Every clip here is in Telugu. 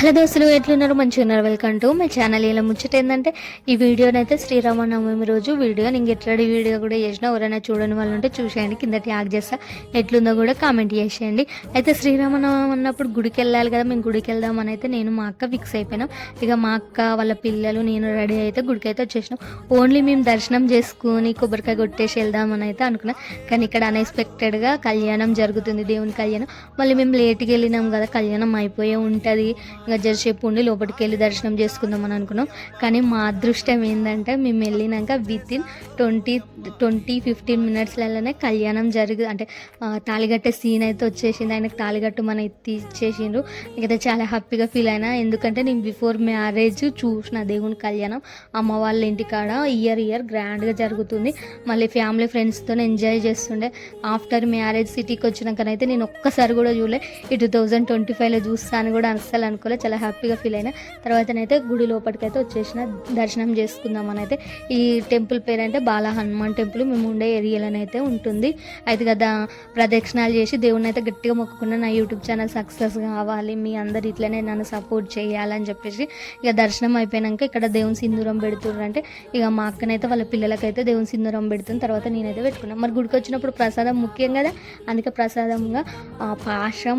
హలో దోస్తులు ఎట్లున్నారు మంచిగా ఉన్నారు. వెల్కమ్ టు మై ఛానల్ ఇలా ముచ్చట ఏంటంటే ఈ వీడియోనైతే శ్రీరామనవమి రోజు వీడియో. నేను ఎట్లాంటి వీడియో కూడా చేసినా ఎవరైనా చూడని వాళ్ళు ఉంటే చూసేయండి. కింద ట్యాగ్ చేస్తా. ఎట్లుందో కూడా కామెంట్ చేసేయండి. అయితే శ్రీరామనవమి అన్నప్పుడు గుడికి వెళ్ళాలి కదా మేము గుడికి వెళ్దామని అయితే నేను మా అక్క ఫిక్స్ అయిపోయినాం. ఇక మా అక్క వాళ్ళ పిల్లలు నేను రెడీ అయితే గుడికి అయితే వచ్చేసినాం. ఓన్లీ మేము దర్శనం చేసుకుని కొబ్బరికాయ కొట్టేసి వెళ్దామని అయితే అనుకున్నాం. కానీ ఇక్కడ అన్ఎక్స్పెక్టెడ్గా కళ్యాణం జరుగుతుంది దేవుని కళ్యాణం. మళ్ళీ మేము లేట్కి వెళ్ళినాం కదా కళ్యాణం అయిపోయే ఉంటుంది. ఇంకా జరసేపు ఉండి లోపలికి వెళ్ళి దర్శనం చేసుకుందాం అని అనుకున్నాం. కానీ మా అదృష్టం ఏంటంటే మేము వెళ్ళినాక within twenty twenty fifteen మినిట్స్లలోనే కళ్యాణం జరిగి అంటే ఆ, తాళిగట్టే సీన్ అయితే వచ్చేసింది. ఆయనకు తాళిగట్టు మన ఎత్తి ఇచ్చేసిండ్రు. నాకైతే చాలా హ్యాపీగా ఫీల్ అయినా. ఎందుకంటే నేను బిఫోర్ మ్యారేజ్ చూసిన దేవుని కళ్యాణం అమ్మ వాళ్ళ ఇంటికాడ ఇయర్ ఇయర్ గ్రాండ్గా జరుగుతుంది. మళ్ళీ ఫ్యామిలీ ఫ్రెండ్స్తో ఎంజాయ్ చేస్తుండే. ఆఫ్టర్ మ్యారేజ్ సిటీకి వచ్చినాకనైతే నేను ఒక్కసారి కూడా చూడలే. ఈ టూ థౌజండ్ ట్వంటీ ఫైవ్లో చూస్తాను కూడా అస్సలు అనుకోలే. చాలా హ్యాపీగా ఫీల్ అయినా. తర్వాతనైతే గుడి లోపలికైతే వచ్చేసిన దర్శనం చేసుకుందామని అయితే ఈ టెంపుల్ పేరు అంటే బాల హనుమాన్ టెంపుల్ మేము ఉండే ఏరియాలోనైతే అయితే ఉంటుంది. అయితే కదా ప్రదక్షిణాలు చేసి దేవుని అయితే గట్టిగా మొక్కుకున్న నా యూట్యూబ్ ఛానల్ సక్సెస్ కావాలి. మీ అందరు ఇట్లనే నన్ను సపోర్ట్ చేయాలని చెప్పేసి ఇక దర్శనం అయిపోయాక ఇక్కడ దేవుని సింధూరం పెడుతున్నారు అంటే ఇక మా అక్కనైతే వాళ్ళ పిల్లలకైతే దేవుని సింధూరం పెడుతుంది. తర్వాత నేనైతే పెట్టుకున్నాను మరి గుడికి వచ్చినప్పుడు ప్రసాదం ముఖ్యం కదా. అందుకే ప్రసాదంగా ఆ,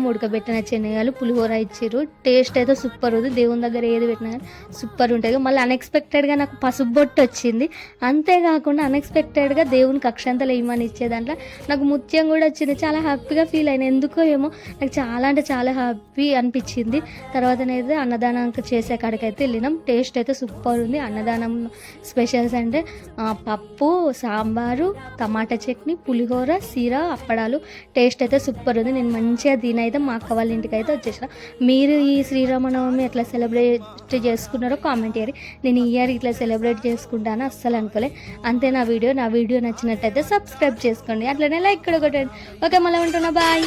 ఉడకబెట్టిన శనగలు పులిహోర ఇచ్చారు టేస్ట్ అయితే సూపర్ ఉంది. దేవుని దగ్గర ఏది పెట్టినా కానీ సూపర్ ఉంటుంది మళ్ళీ అన్ఎక్స్పెక్టెడ్గా నాకు పసుపు బొట్టు వచ్చింది. అంతేకాకుండా అన్ఎక్స్పెక్టెడ్గా దేవునికి అక్షంతలు ఏమని ఇచ్చే దాంట్లో నాకు ముత్యం కూడా వచ్చింది. చాలా హ్యాపీగా ఫీల్ అయినా. ఎందుకో ఏమో నాకు చాలా అంటే చాలా హ్యాపీ అనిపించింది. తర్వాత అయితే అన్నదానం చేసే కాడికి అయితే వెళ్ళినాం. టేస్ట్ అయితే సూపర్ ఉంది. అన్నదానం స్పెషల్స్ అంటే పప్పు సాంబారు టమాటా చట్నీ పులిహోర సీర అప్పడాలు. టేస్ట్ అయితే సూపర్ ఉంది. నేను మంచిగా దీని అయితే మా అక్క వాళ్ళ ఇంటికి అయితే వచ్చేసిన. మీరు ఈ శ్రీరామనవమి ఎట్లా సెలబ్రేట్ చేసుకున్నారో కామెంట్ చేయరు నేను ఈ ఇయర్ ఇట్లా సెలబ్రేట్ చేసుకుంటాను అస్సలు అనుకోలే. అంతే నా వీడియో నా వీడియో నచ్చినట్టయితే సబ్స్క్రైబ్ చేసుకోండి. అట్లనే లైక్ కూడా కొట్టండి. ఓకే మళ్ళీ ఉంటున్నా. బాయ్.